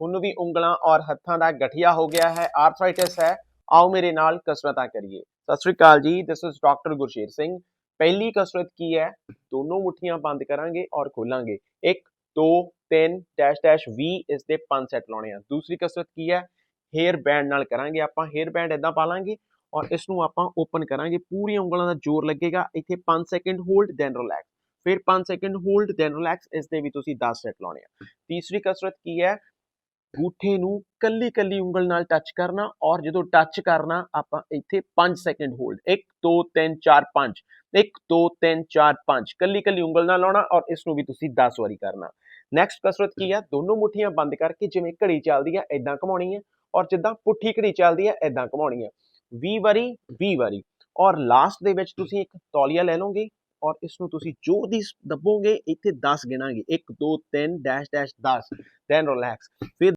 ਤੁਹਾਨੂੰ ਵੀ ਉਂਗਲਾਂ ਔਰ ਹੱਥਾਂ ਦਾ ਗਠੀਆ ਹੋ ਗਿਆ ਹੈ ਆਰਥਰਾਈਟਿਸ ਹੈ, ਆਓ ਮੇਰੇ ਨਾਲ ਕਸਰਤਾਂ ਕਰੀਏ। ਸਤਿ ਸ੍ਰੀ ਅਕਾਲ ਜੀ this is doctor Gursher Singh. ਪਹਿਲੀ ਕਸਰਤ ਕੀ ਹੈ? ਦੋਨੋਂ ਮੁੱਠੀਆਂ ਬੰਦ ਕਰਾਂਗੇ ਔਰ ਖੋਲਾਂਗੇ। 1 2 3 ਡੈਸ਼ ਡੈਸ਼ 20 ਇਸ ਦੇ 5 ਸੈੱਟ ਲਾਉਣੇ ਆ। ਦੂਸਰੀ ਕਸਰਤ ਕੀ ਹੈ? ਹੇਅਰ ਬੈਂਡ ਨਾਲ ਕਰਾਂਗੇ ਆਪਾਂ। ਹੇਅਰ ਬੈਂਡ ਇਦਾਂ ਪਾ ਲਾਂਗੇ ਔਰ ਇਸ ਨੂੰ ਆਪਾਂ ਓਪਨ ਕਰਾਂਗੇ। ਪੂਰੀਆਂ ਉਂਗਲਾਂ ਦਾ ਜ਼ੋਰ ਲੱਗੇਗਾ। ਇੱਥੇ 5 ਸੈਕਿੰਡ ਹੋਲਡ ਦੈਨ ਰਿਲੈਕਸ ਫਿਰ 5 ਸੈਕਿੰਡ ਹੋਲਡ ਦੈਨ ਰਿਲੈਕਸ ਇਸ ਦੇ ਵੀ ਤੁਸੀਂ 10 ਸੈੱਟ ਲਾਉਣੇ ਆ। ਤੀਸਰੀ ਕਸਰਤ ਕੀ ਹੈ? ਗੂਠੇ ਨੂੰ ਕੱਲੀ ਕੱਲੀ ਉਂਗਲ ਨਾਲ ਟੱਚ ਕਰਨਾ ਔਰ ਜਦੋਂ ਟੱਚ ਕਰਨਾ ਆਪਾਂ ਇੱਥੇ 5 ਸੈਕਿੰਡ ਹੋਲਡ 1 2 3 4 5 1 2 3 4 5 ਕੱਲੀ ਕੱਲੀ ਉਂਗਲ ਨਾਲ ਲਾਉਣਾ ਔਰ ਇਸ ਨੂੰ ਵੀ ਤੁਸੀਂ 10 ਵਾਰੀ ਕਰਨਾ। ਨੈਕਸਟ ਕਸਰਤ ਕੀ ਹੈ ਦੋਨੋਂ ਮੁੱਠੀਆਂ ਬੰਦ ਕਰਕੇ ਜਿਵੇਂ ਘੜੀ ਚੱਲਦੀ ਹੈ ਇਦਾਂ ਘੁਮਾਉਣੀ ਹੈ ਔਰ ਜਿੱਦਾਂ ਪੁੱਠੀ ਘੜੀ ਚੱਲਦੀ ਹੈ ਇਦਾਂ ਘੁਮਾਉਣੀ ਹੈ 20 ਵਾਰੀ 20 ਵਾਰੀ ਔਰ ਲਾਸਟ ਦੇ ਵਿੱਚ ਤੁਸੀਂ ਇੱਕ ਤੌਲੀਆ ਲੈ ਲਓਗੇ ਔਰ ਇਸ ਨੂੰ ਤੁਸੀਂ ਜ਼ੋਰ ਦੀ ਦੱਬੋਗੇ ਇੱਥੇ 10 ਗਿਣਾਂਗੇ। 1 2 3 ਡੈਸ਼ ਡੈਸ਼ 10 ਦੈਨ ਰਿਲੈਕਸ ਫਿਰ